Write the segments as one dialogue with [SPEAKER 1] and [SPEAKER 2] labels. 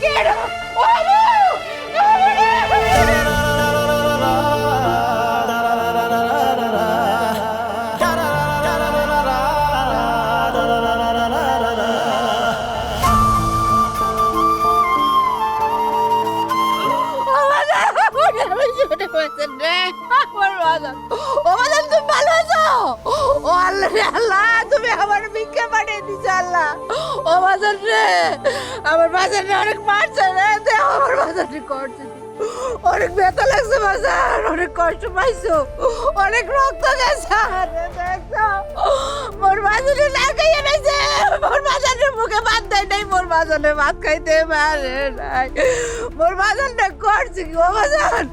[SPEAKER 1] scared of তুমি আমার ভিক্ষা পাঠিয়ে দিচ্ছ আল্লাহ বাজার রে? আমার বাজার রে অনেক মারছে রে। দেও, আমার বাজার রে করছে অনেক ব্যথা লাগছে বাজার, অনেক কষ্ট পাইছো। অনেক রক্ত গেছে। মোর বাজারে না খাইয়ে নাইছে। মোর বাজারে মুখে ভাত দেয় নাই, মোর বাজারে ভাত খাইতে পারে নাই। মোর বাজারটা করছে কি, ও বাজার?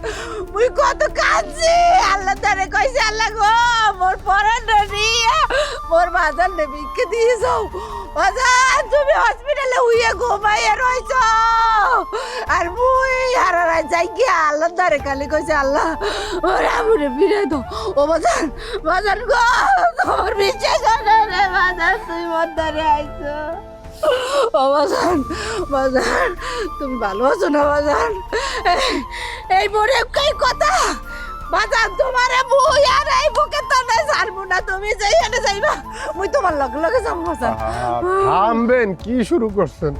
[SPEAKER 1] মুই কত কাঁদছি। আল্লাহ তারে কইছে, আল্লাহ গো, মোর পরানটা নিয়ে মোর বাজারে ভিক্ষে দিয়ে যাও। বাজার তুমি হসপিটালে উইয়ে ঘুমাইয়ে রইছ আর মুই হারারাই যাই গিয়া আল্লাহ তারে খালি কইছে, আল্লাহ, ওরে আমরে ফিরে দাও। ও বাজার বাজার গো তোমার বিচ্ছে করে রে বাজার তুই মন্দারে আইছো। ও বাজার বাজার তুমি ভালো আছো না বাজার এই- এই কই কথা? বাজার তোমারে মুই আর এই বুকে তো না ছাড়বো না তুমি যাই যাইবা, মুই তোমার লগে
[SPEAKER 2] থামবেন, কি শুরু করছেন?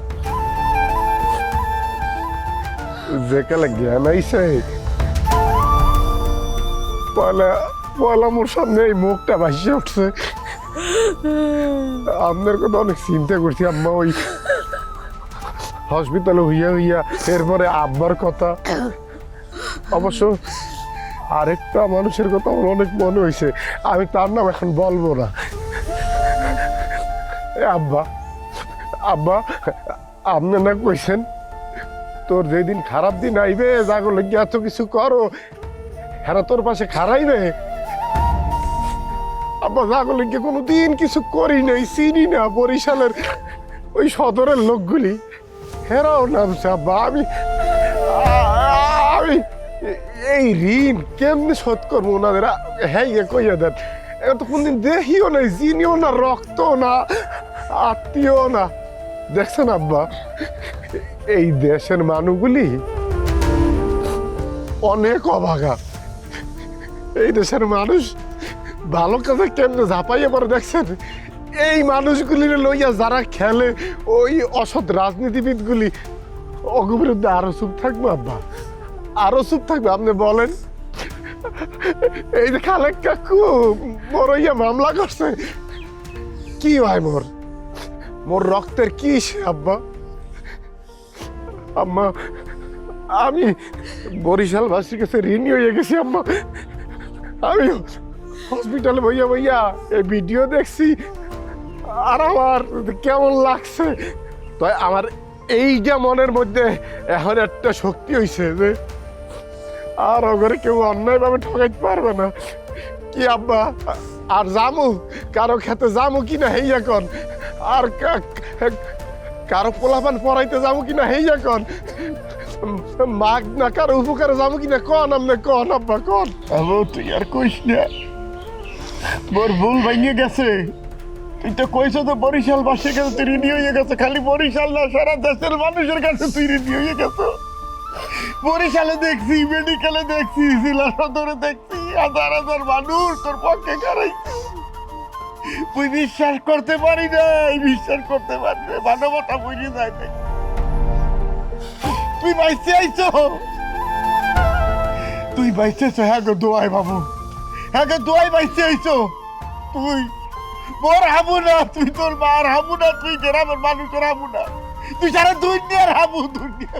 [SPEAKER 2] যেকালে জ্ঞান আইছে পয়লা পয়লা মোর সামনে এই মুখটা ভাসিয়ে উঠছে। আপনার কথা অনেক চিন্তা করছি, আম্মা, ওই হসপিটালে হইয়া হইয়া, এরপরে আব্বার কথা। অবশ্য আরেকটা মানুষের কথা আমার অনেক মনে হয়েছে। আমি তার নাম এখন বলব না। আব্বা আব্বা, আপনি না কইছেন, তোর যেদিন খারাপ দিন আইবে যাগো লাগি এত কিছু করো, হেরা তোর পাশে খারাইবে আব্বা যাগো লাগি কোনো দিন কিছু করি নাই, চিনি না, বরিশালের ওই সদরের লোকগুলি। হেরাও নামছে আব্বা, আমি এই ঋণ কেমনি শোধ করব ওনাদের? হ্যাঁ ইয়ে কইয়া দেন। এটা তো কোনদিন দেখিও নাই জিনিও না রক্ত না আত্মীয় না। দেখছেন আব্বা, এই দেশের মানুষগুলি অনেক অভাগা। এই দেশের মানুষ ভালো কাজে কেমনে ঝাঁপাইয়ে পরে দেখছেন? এই মানুষগুলি লইয়া যারা খেলে, ওই অসৎ রাজনীতিবিদগুলি অগ বিরুদ্ধে আরও চুপ থাকব আব্বা। আরও চুপ থাকবে, আপনি বলেন। এই যে খালেক কাকু, মোর ইয়া মামলা করছে। কি ভাই মোর? মোর রক্তের কি আব্বা? আম্মা, আমি বরিশাল বরিশালবাসীর কাছে ঋণী হয়ে গেছি, আম্মা। আমি হসপিটালে বইয়া বইয়া এই ভিডিও দেখছি, আর আমার কেমন লাগছে? তাই আমার এই যে মনের মধ্যে এখন একটা শক্তি হয়েছে যে আর ওগরে কেউ অন্যায়ভাবে ঠকাইতে পারবে না। কি আব্বা? আর জামু? কারও খেতে জামু কি না হেই এখন? আর কা- কারও পোলাপান পড়াইতে যাব কিনা হেই এখন? মাগ না কারও উপকারে যাব কিনা কন আমনে কন আব্বা, কন। তুই আর কইস না। মোর ভুল ভাঙিয়ে গেছে। তুই তো কইছ তো বরিশাল বাসের কাছে তুই ঋণী হয়ে গেছে, খালি বরিশাল না, সারা দেশের মানুষের কাছে তুই ঋণী হয়ে গেছে। বরিশালে দেখছি, মেডিকেলে দেখছি, জেলা সদরে দেখছি, হাজার হাজার মানুষ তোর পক্ষে কারাইছি তুই বিশ্বাস করতে পারি নাই বিশ্বাস করতে পারি না, মানবতা বুঝে যায় তুই বাইসে আইছো? তুই বাইসেছো হ্যাঁ গো, দোয়াই বাবু। হ্যাঁ গো, দোয়াই বাইসে আইছো? তুই, মোর হাবু না, তুই তোর মার হাবু না, তুই গ্রামের মানুষের হাবু না। তুই সারা দুনিয়ার হাবু দুনিয়া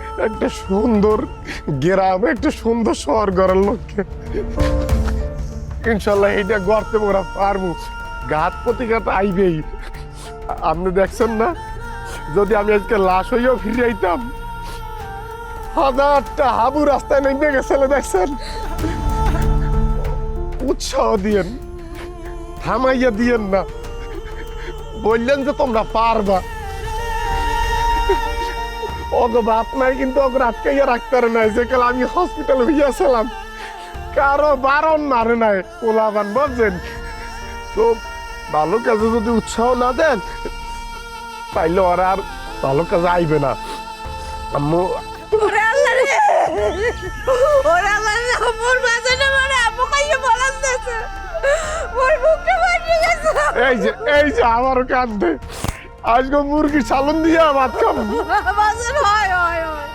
[SPEAKER 2] একটা সুন্দর গ্রাম, একটা সুন্দর শহর গড়ার লক্ষ্যে ইনশাল্লাহ এইটা গড়তে মোরা পারব। ঘাত প্রতিঘাত আইবেই। আপনি দেখছেন না? যদি আমি আজকে লাশ হইয়াও ফিরে আইতাম, হাজারটা হাবু রাস্তায় নেমে গেছিল দেখছেন? উৎসাহ দিয়েন, থামাইয়া দিয়েন না। বললেন যে তোমরা পারবা। ওগো বাপ নাই কিন্তু ওকে আটকাইয়া রাখতে নাই যে কাল আমি হসপিটালে হইয়াছিলাম কারও বারণ মারে নাই পোলাবান বুঝছেন? তো ভালো কাজে যদি উৎসাহ না দেন তাইলে ওরা আর ভালো কাজে আইবে না। আম্মু এই যে এই যে আমারও কান্দে। আজকে মুরগি চালন দিয়া ভাত
[SPEAKER 1] বাজার হয় হয় হয়